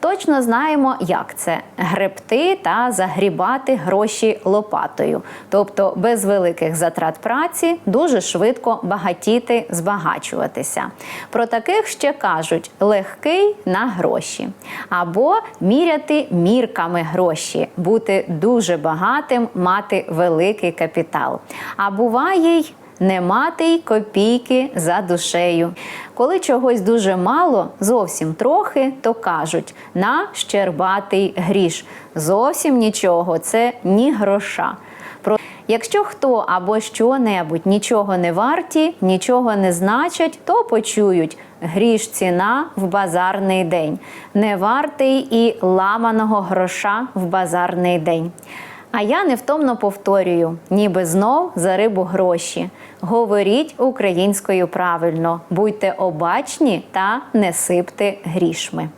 Точно знаємо, як це гребти та загрібати гроші лопатою, тобто без великих затрат праці дуже швидко багатіти, збагачуватися. Про таких ще кажуть легкий на гроші або міряти мірками гроші, бути дуже багатим, мати великий капітал. А буває й не мати й копійки за душею. Коли чогось дуже мало, зовсім трохи, то кажуть на щербатий гріш. Зовсім нічого, це ні гроша. Про якщо хто або що-небудь нічого не варті, нічого не значать, то почують. Гріш ціна в базарний день, не вартий і ламаного гроша в базарний день. А я невтомно повторюю, ніби знов за рибу гроші. Говоріть українською правильно, будьте обачні та не сипте грішми.